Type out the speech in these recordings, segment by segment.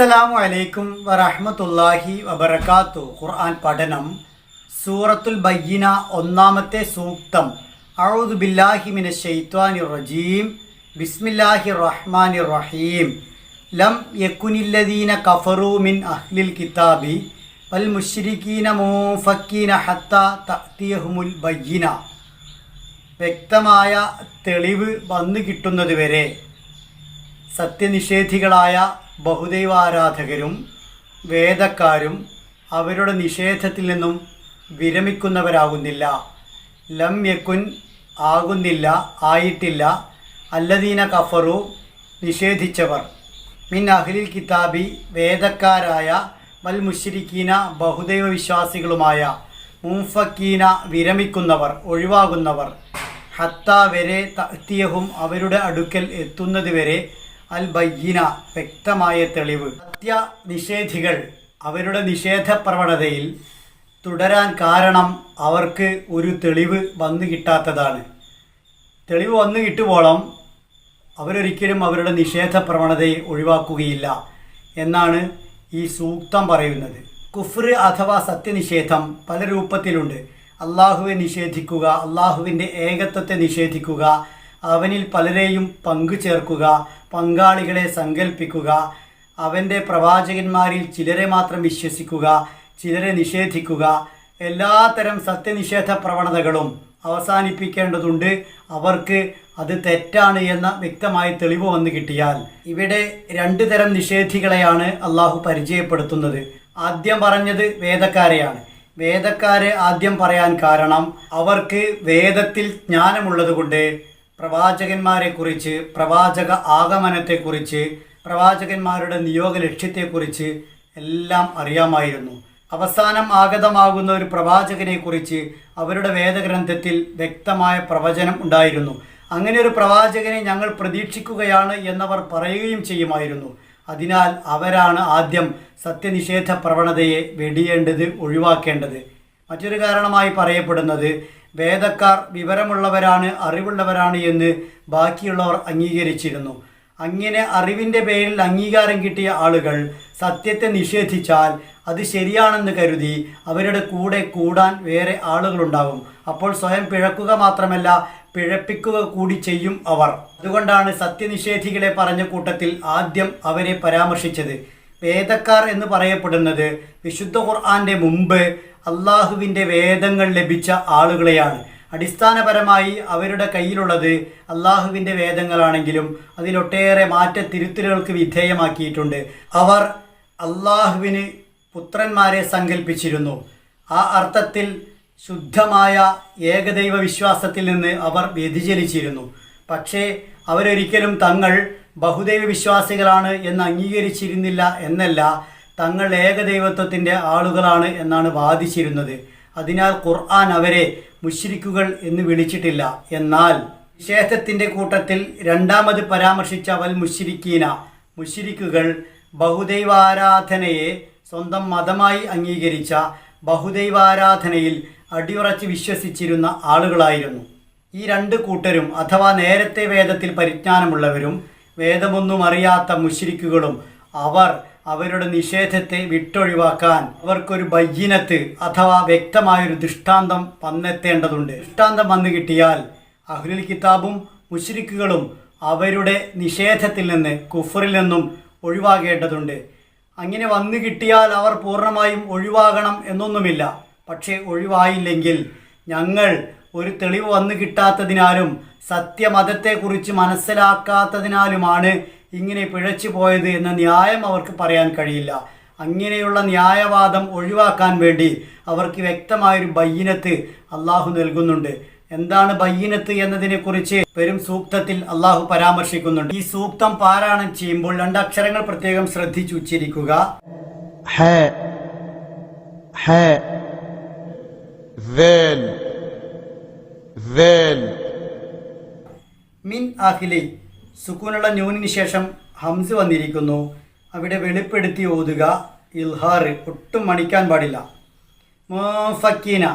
അസ്സലാമു അലൈക്കും വറഹ്മത്തുള്ളാഹി വബർക്കാത്തു ഖുർആൻ പഠനം സൂറത്തുൽ ബയ്യന ഒന്നാമത്തെ സൂക്തം. അഊദു ബില്ലാഹി മിന ഷെയ്ത്വാനി റജീം. ബിസ്മില്ലാഹി റഹ്മാനിർ റഹീം. ലം യക്കുനില്ലദീന കഫറൂ മിൻ അഹ്ലിൽ കിതാബി. വൽ മുശ്രിക്കീന മൂഫക്കീന ഹത്ത തഹ്തിയഹുമുൽ ബയ്യിന. വ്യക്തമായ തെളിവ് വന്നു കിട്ടുന്നതുവരെ സത്യനിഷേധികളായ ബഹുദൈവാരാധകരും വേദക്കാരും അവരുടെ നിഷേധത്തിൽ നിന്നും വിരമിക്കുന്നവരാകുന്നില്ല. ലം യക്കുൻ ആകുന്നില്ല ആയിട്ടില്ല. അല്ലദീന കഫറു നിഷേധിച്ചവർ. മിൻ അഹ്ലിൽ കിതാബി വേദക്കാരായ വൽ മുഷിരിക്കീന ബഹുദൈവ വിശ്വാസികളുമായ മുംഫക്കീന വിരമിക്കുന്നവർ ഒഴിവാകുന്നവർ. ഹത്ത വരെ തത്തിയഹും അവരുടെ അടുക്കൽ എത്തുന്നത് വരെ അൽ ബയ്യന വ്യക്തമായ തെളിവ്. സത്യ നിഷേധികൾ അവരുടെ നിഷേധ പ്രവണതയിൽ തുടരാൻ കാരണം അവർക്ക് ഒരു തെളിവ് വന്നു കിട്ടാത്തതാണ്. തെളിവ് വന്നു കിട്ടുവോളം അവരൊരിക്കലും അവരുടെ നിഷേധ പ്രവണതയെ ഒഴിവാക്കുകയില്ല എന്നാണ് ഈ സൂക്തം പറയുന്നത്. കുഫ്ർ അഥവാ സത്യനിഷേധം പല രൂപത്തിലുണ്ട്. അള്ളാഹുവെ നിഷേധിക്കുക അള്ളാഹുവിന്റെ ഏകത്വത്തെ നിഷേധിക്കുക അവനിൽ പലരെയും പങ്കു ചേർക്കുക പങ്കാളികളെ സങ്കല്പിക്കുക അവന്റെ പ്രവാചകന്മാരിൽ ചിലരെ മാത്രം വിശ്വസിക്കുക ചിലരെ നിഷേധിക്കുക എല്ലാത്തരം സത്യനിഷേധ പ്രവണതകളും അവസാനിപ്പിക്കേണ്ടതുണ്ട്. അവർക്ക് അത് തെറ്റാണ് എന്ന വ്യക്തമായ തെളിവ് വന്നു കിട്ടിയാൽ ഇവിടെ രണ്ട് തരം നിഷേധികളെയാണ് അള്ളാഹു പരിചയപ്പെടുത്തുന്നത്. ആദ്യം പറഞ്ഞത് വേദക്കാരെയാണ്. വേദക്കാരെ ആദ്യം പറയാൻ കാരണം അവർക്ക് വേദത്തിൽ ജ്ഞാനമുള്ളതുകൊണ്ട് പ്രവാചകന്മാരെക്കുറിച്ച് പ്രവാചക ആഗമനത്തെക്കുറിച്ച് പ്രവാചകന്മാരുടെ നിയോഗ ലക്ഷ്യത്തെക്കുറിച്ച് എല്ലാം അറിയാമായിരുന്നു. അവസാനം ആഗതമാകുന്ന ഒരു പ്രവാചകനെക്കുറിച്ച് അവരുടെ വേദഗ്രന്ഥത്തിൽ വ്യക്തമായ പ്രവചനം ഉണ്ടായിരുന്നു. അങ്ങനെ ഒരു പ്രവാചകനെ ഞങ്ങൾ പ്രതീക്ഷിക്കുകയാണ് എന്നവർ പറയുകയും ചെയ്യുമായിരുന്നു. അതിനാൽ അവരാണ് ആദ്യം സത്യനിഷേധ പ്രവണതയെ വെടിയേണ്ടത് ഒഴിവാക്കേണ്ടത്. മറ്റൊരു കാരണമായി പറയപ്പെടുന്നത് വേദക്കാർ വിവരമുള്ളവരാണ് അറിവുള്ളവരാണ് എന്ന് ബാക്കിയുള്ളവർ അംഗീകരിച്ചിരുന്നു. അങ്ങനെ അറിവിന്റെ പേരിൽ അംഗീകാരം കിട്ടിയ ആളുകൾ സത്യത്തെ നിഷേധിച്ചാൽ അത് ശരിയാണെന്ന് കരുതി അവരുടെ കൂടെ കൂടാൻ വേറെ ആളുകളുണ്ടാകും. അപ്പോൾ സ്വയം പിഴക്കുക മാത്രമല്ല പിഴപ്പിക്കുക കൂടി ചെയ്യും അവർ. അതുകൊണ്ടാണ് സത്യനിഷേധികളെ പറഞ്ഞ കൂട്ടത്തിൽ ആദ്യം അവരെ പരാമർശിച്ചത്. വേദക്കാർ എന്ന് പറയപ്പെടുന്നത് വിശുദ്ധ ഖുർആന്റെ മുമ്പ് അള്ളാഹുവിന്റെ വേദങ്ങൾ ലഭിച്ച ആളുകളെയാണ്. അടിസ്ഥാനപരമായി അവരുടെ കയ്യിലുള്ളത് അള്ളാഹുവിന്റെ വേദങ്ങളാണെങ്കിലും അതിലൊട്ടേറെ മാറ്റ തിരുത്തലുകൾക്ക് വിധേയമാക്കിയിട്ടുണ്ട്. അവർ അള്ളാഹുവിന് പുത്രന്മാരെ സങ്കല്പിച്ചിരുന്നു ആ അർത്ഥത്തിൽ ശുദ്ധമായ ഏകദൈവ വിശ്വാസത്തിൽ നിന്ന് അവർ വ്യതിചലിച്ചിരുന്നു. പക്ഷേ അവരൊരിക്കലും തങ്ങൾ ബഹുദൈവ വിശ്വാസികളാണ് എന്ന് അംഗീകരിച്ചിരുന്നില്ല എന്നല്ല തങ്ങൾ ഏകദൈവത്വത്തിന്റെ ആളുകളാണ് എന്നാണ് വാദിച്ചിരുന്നത്. അതിനാൽ ഖുർആൻ അവരെ മുശ്രിക്കുകൾ എന്ന് വിളിച്ചിട്ടില്ല. എന്നാൽ വിശേഷത്തിന്റെ കൂട്ടത്തിൽ രണ്ടാമത് പരാമർശിച്ച വൽ മുശ്രിക്കീന. മുശ്രിക്കുകൾ ബഹുദൈവാരാധനയെ സ്വന്തം മതമായി അംഗീകരിച്ച ബഹുദൈവാരാധനയിൽ അടിയുറച്ച് വിശ്വസിച്ചിരുന്ന ആളുകളായിരുന്നു. ഈ രണ്ട് കൂട്ടരും അഥവാ നേരത്തെ വേദത്തിൽ പരിജ്ഞാനമുള്ളവരും വേദമൊന്നും അറിയാത്ത മുശ്രിക്കുകളും അവർ അവരുടെ നിഷേധത്തെ വിട്ടൊഴിവാക്കാൻ അവർക്കൊരു ബയ്യനത്ത് അഥവാ വ്യക്തമായൊരു ദൃഷ്ടാന്തം വന്നെത്തേണ്ടതുണ്ട്. ദൃഷ്ടാന്തം വന്നു കിട്ടിയാൽ അഹ്ലുൽ കിതാബും മുശ്രിക്കുകളും അവരുടെ നിഷേധത്തിൽ നിന്ന് കുഫറിൽ നിന്നും ഒഴിവാകേണ്ടതുണ്ട്. അങ്ങനെ വന്നു കിട്ടിയാൽ അവർ പൂർണമായും ഒഴിവാകണം എന്നൊന്നുമില്ല. പക്ഷേ ഒഴിവായില്ലെങ്കിൽ ഞങ്ങൾ ഒരു തെളിവ് വന്നു കിട്ടാത്തതിനാലും സത്യമതത്തെക്കുറിച്ച് മനസ്സിലാക്കാത്തതിനാലുമാണ് ഇങ്ങനെ പിഴച്ചു പോയത് എന്ന ന്യായം അവർക്ക് പറയാൻ കഴിയില്ല. അങ്ങനെയുള്ള ന്യായവാദം ഒഴിവാക്കാൻ വേണ്ടി അവർക്ക് വ്യക്തമായൊരു ബയ്യനത്ത് അള്ളാഹു നൽകുന്നുണ്ട്. എന്താണ് ബയ്യനത്ത് എന്നതിനെക്കുറിച്ച് പെരും സൂക്തത്തിൽ അള്ളാഹു പരാമർശിക്കുന്നുണ്ട്. ഈ സൂക്തം പാരായണം ചെയ്യുമ്പോൾ രണ്ടക്ഷരങ്ങൾ പ്രത്യേകം ശ്രദ്ധിച്ചു ശ്രദ്ധിച്ചുച്ചരിക്കുക ذال ذال മിൻ അഖിലി സുക്കൂനുള്ള ന്യൂനിന് ശേഷം ഹംസ് വന്നിരിക്കുന്നു അവിടെ വെളിപ്പെടുത്തി ഓതുക ഇൽഹാർ ഒട്ടും മണിക്കാൻ പാടില്ല ഫക്കീന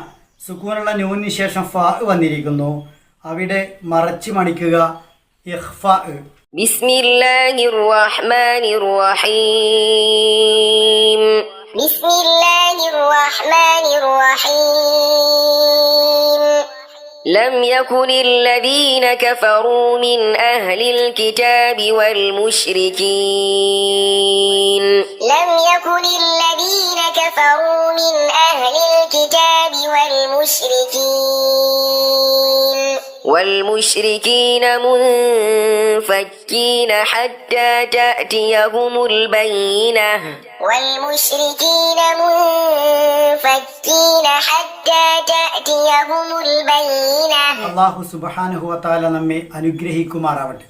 സുക്കൂനുള്ള ന്യൂനിന് ശേഷം ഫ വന്നിരിക്കുന്നു അവിടെ മറച്ച് മണിക്കുക ഇഹ്ഫ بسم الله الرحمن الرحيم بسم الله الرحمن الرحيم. لم يكن الذين كفروا من أهل الكتاب والمشركين. لم يكن الذين كفروا من أهل الكتاب والمشركين. والمشركين منفكين حتى تأتيهم البينة والمشركين منفكين حتى تأتيهم البينة അള്ളാഹു സുബഹാനുഹുവത്താല നമ്മെ അനുഗ്രഹിക്കുമാറാവട്ടെ